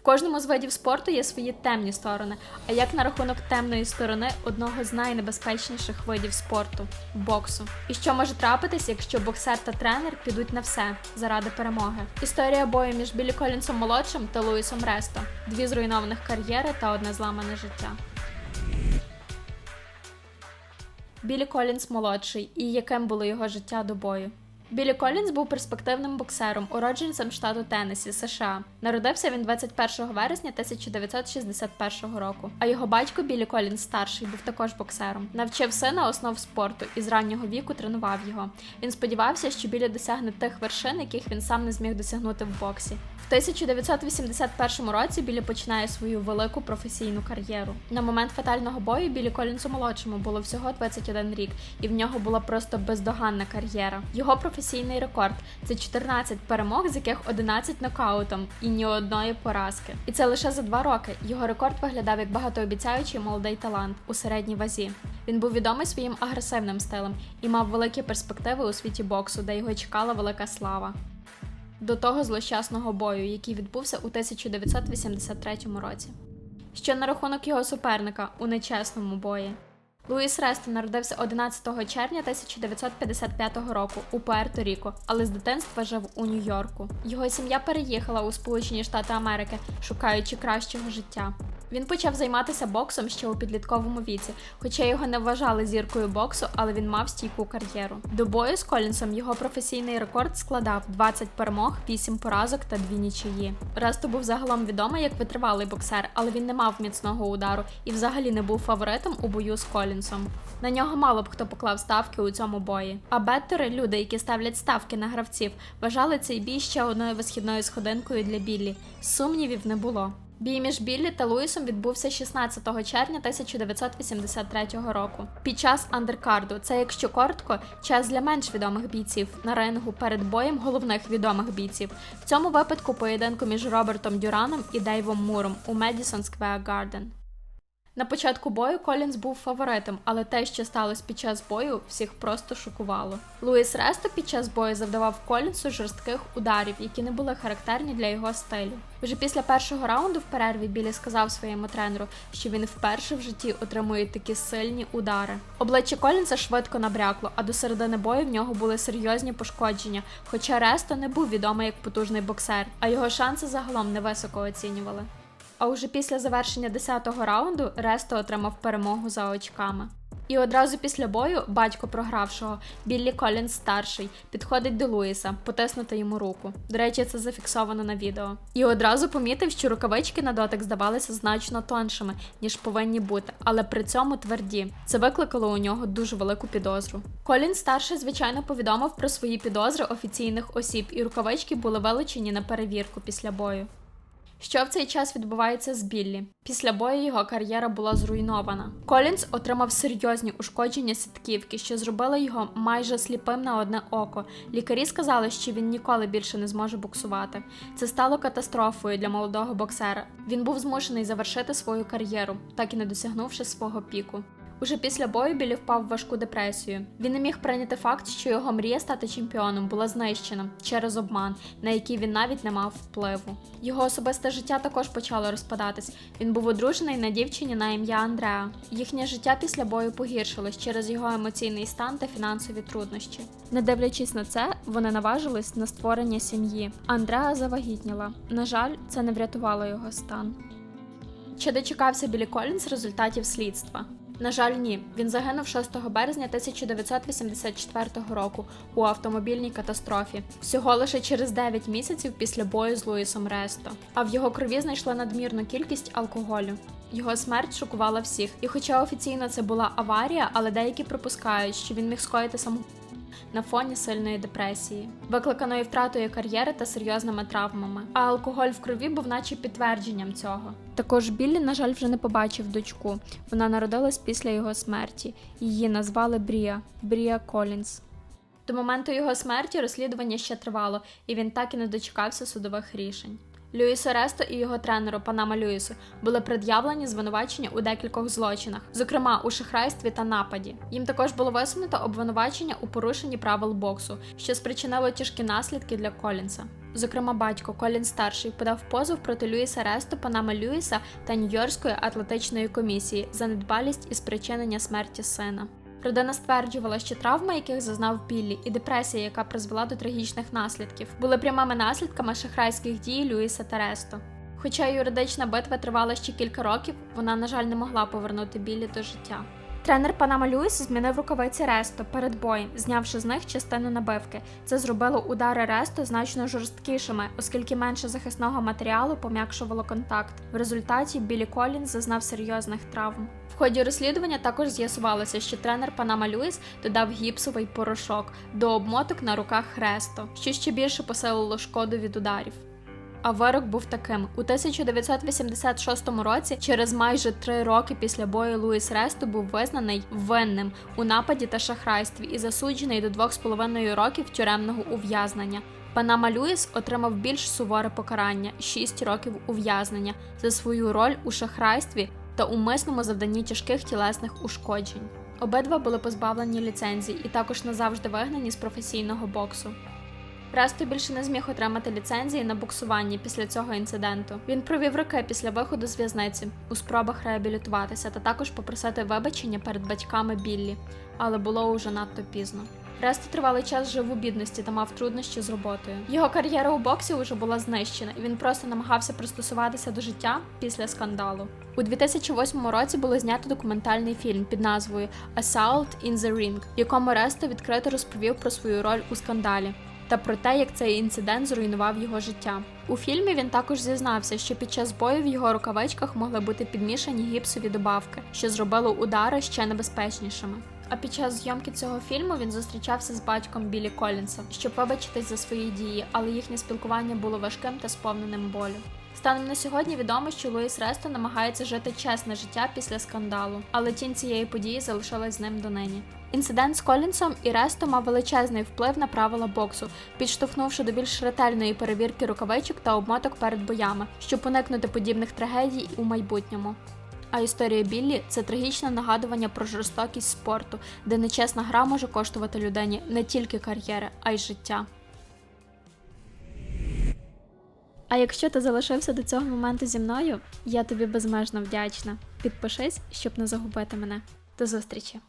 В кожному з видів спорту є свої темні сторони. А як на рахунок темної сторони одного з найнебезпечніших видів спорту боксу? І що може трапитись, якщо боксер та тренер підуть на все заради перемоги? Історія бою між Білі Колінсом молодшим та Луїсом Ресто, дві зруйнованих кар'єри та одне зламане життя. Білі Колінс молодший і яким було його життя до бою. Білі Колінс був перспективним боксером, уродженцем штату Теннессі, США. Народився він 21 вересня 1961 року. А його батько Білі Колінс старший був також боксером. Навчив сина основ спорту і з раннього віку тренував його. Він сподівався, що Білі досягне тих вершин, яких він сам не зміг досягнути в боксі. В 1981 році Білі починає свою велику професійну кар'єру. На момент фатального бою Білі Колінсу молодшому було всього 21 рік, і в нього була просто бездоганна кар'єра. Його професійний рекорд це 14 перемог, з яких 11 нокаутом і ні одної поразки. І це лише за два роки. Його рекорд виглядав як багатообіцяючий молодий талант у середній вазі. Він був відомий своїм агресивним стилем і мав великі перспективи у світі боксу, де його чекала велика слава до того злощасного бою, який відбувся у 1983 році. Що на рахунок його суперника у нечесному бої. Луїс Ресто народився 11 червня 1955 року у Пуерто-Ріко, але з дитинства жив у Нью-Йорку. Його сім'я переїхала у Сполучені Штати Америки, шукаючи кращого життя. Він почав займатися боксом ще у підлітковому віці, хоча його не вважали зіркою боксу, але він мав стійку кар'єру. До бою з Колінсом його професійний рекорд складав 20 перемог, 8 поразок та 2 нічиї. Ресто був загалом відомий як витривалий боксер, але він не мав міцного удару і взагалі не був фаворитом у бою з Колінсом. На нього мало б хто поклав ставки у цьому бої. А беттери, люди, які ставлять ставки на гравців, вважали цей бій ще одною висхідною сходинкою для Біллі. Сумнівів не було. Бій між Біллі та Луїсом відбувся 16 червня 1983 року. Під час андеркарду, це якщо коротко, час для менш відомих бійців на рингу перед боєм головних відомих бійців. В цьому випадку поєдинку між Робертом Дюраном і Дейвом Муром у Медісон Сквер Гарден. На початку бою Колінз був фаворитом, але те, що сталося під час бою, всіх просто шокувало. Луїс Ресто під час бою завдавав Колінсу жорстких ударів, які не були характерні для його стилю. Вже після першого раунду в перерві Білі сказав своєму тренеру, що він вперше в житті отримує такі сильні удари. Обличчя Колінса швидко набрякло, а до середини бою в нього були серйозні пошкодження. Хоча Ресто не був відомий як потужний боксер, а його шанси загалом невисоко оцінювали. А уже після завершення 10-го раунду Ресто отримав перемогу за очками. І одразу після бою батько програвшого Біллі Колінс старший підходить до Луїса, потиснути йому руку. До речі, це зафіксовано на відео. І одразу помітив, що рукавички на дотик здавалися значно тоншими, ніж повинні бути, але при цьому тверді. Це викликало у нього дуже велику підозру. Колін старший, звичайно, повідомив про свої підозри офіційних осіб, і рукавички були вилучені на перевірку після бою. Що в цей час відбувається з Біллі? Після бою його кар'єра була зруйнована. Колінс отримав серйозні ушкодження сітківки, що зробили його майже сліпим на одне око. Лікарі сказали, що він ніколи більше не зможе боксувати. Це стало катастрофою для молодого боксера. Він був змушений завершити свою кар'єру, так і не досягнувши свого піку. Уже після бою Білі впав в важку депресію. Він не міг прийняти факт, що його мрія стати чемпіоном була знищена через обман, на який він навіть не мав впливу. Його особисте життя також почало розпадатись. Він був одружений на дівчині на ім'я Андреа. Їхнє життя після бою погіршилось через його емоційний стан та фінансові труднощі. Не дивлячись на це, вони наважились на створення сім'ї. Андреа завагітніла. На жаль, це не врятувало його стан. Чи дочекався Білі Колінс результатів слідства? На жаль, ні. Він загинув 6 березня 1984 року у автомобільній катастрофі, всього лише через 9 місяців після бою з Луїсом Ресто. А в його крові знайшли надмірну кількість алкоголю. Його смерть шокувала всіх, і хоча офіційно це була аварія, але деякі припускають, що він міг скоїти самогубство на фоні сильної депресії, викликаної втратою кар'єри та серйозними травмами. А алкоголь в крові був наче підтвердженням цього. Також Біллі, на жаль, вже не побачив дочку. Вона народилась після його смерті. Її назвали Брія Брія Колінс. До моменту його смерті розслідування ще тривало, і він так і не дочекався судових рішень. Люїсу Ресто і його тренеру Панама Люїсу були пред'явлені звинувачення у декількох злочинах, зокрема у шахрайстві та нападі. Їм також було висунуто обвинувачення у порушенні правил боксу, що спричинило тяжкі наслідки для Колінса. Зокрема, батько Колін старший подав позов проти Люїса Ресто, Панама Люїса та Нью-Йоркської атлетичної комісії за недбалість і спричинення смерті сина. Родина стверджувала, що травми, яких зазнав Біллі, і депресія, яка призвела до трагічних наслідків, були прямими наслідками шахрайських дій Люїса та Ресто. Хоча юридична битва тривала ще кілька років, вона, на жаль, не могла повернути Біллі до життя. Тренер Панама Люїс змінив рукавиці Ресто перед боєм, знявши з них частину набивки. Це зробило удари Ресто значно жорсткішими, оскільки менше захисного матеріалу пом'якшувало контакт. В результаті Біллі Колінз зазнав серйозних травм. В ході розслідування також з'ясувалося, що тренер Панама Люїс додав гіпсовий порошок до обмоток на руках Ресто, що ще більше посилило шкоду від ударів. А вирок був таким: у 1986 році, через майже три роки після бою Луїс Ресто був визнаний винним у нападі та шахрайстві і засуджений до 2,5 років тюремного ув'язнення. Панама Люїс отримав більш суворе покарання 6 років ув'язнення за свою роль у шахрайстві та умисному завданні тяжких тілесних ушкоджень. Обидва були позбавлені ліцензій і також назавжди вигнані з професійного боксу. Ресто більше не зміг отримати ліцензії на боксування після цього інциденту. Він провів роки після виходу з в'язниці у спробах реабілітуватися та також попросити вибачення перед батьками Біллі, але було уже надто пізно. Ресто тривалий час жив у бідності та мав труднощі з роботою. Його кар'єра у боксі вже була знищена, і він просто намагався пристосуватися до життя після скандалу. У 2008 році було знято документальний фільм під назвою Assault in the Ring, в якому Ресто відкрито розповів про свою роль у скандалі та про те, як цей інцидент зруйнував його життя. У фільмі він також зізнався, що під час бою в його рукавичках могли бути підмішані гіпсові добавки, що зробило удари ще небезпечнішими. А під час зйомки цього фільму він зустрічався з батьком Білі Колінса, щоб вибачитись за свої дії, але їхнє спілкування було важким та сповненим болю. Станом на сьогодні відомо, що Луїс Ресто намагається жити чесне життя після скандалу, але тінь цієї події залишилась з ним донині. Інцидент з Колінсом і Ресто мав величезний вплив на правила боксу, підштовхнувши до більш ретельної перевірки рукавичок та обмоток перед боями, щоб уникнути подібних трагедій у майбутньому. А історія Біллі це трагічне нагадування про жорстокість спорту, де нечесна гра може коштувати людині не тільки кар'єри, а й життя. А якщо ти залишився до цього моменту зі мною, я тобі безмежно вдячна. Підпишись, щоб не загубити мене. До зустрічі!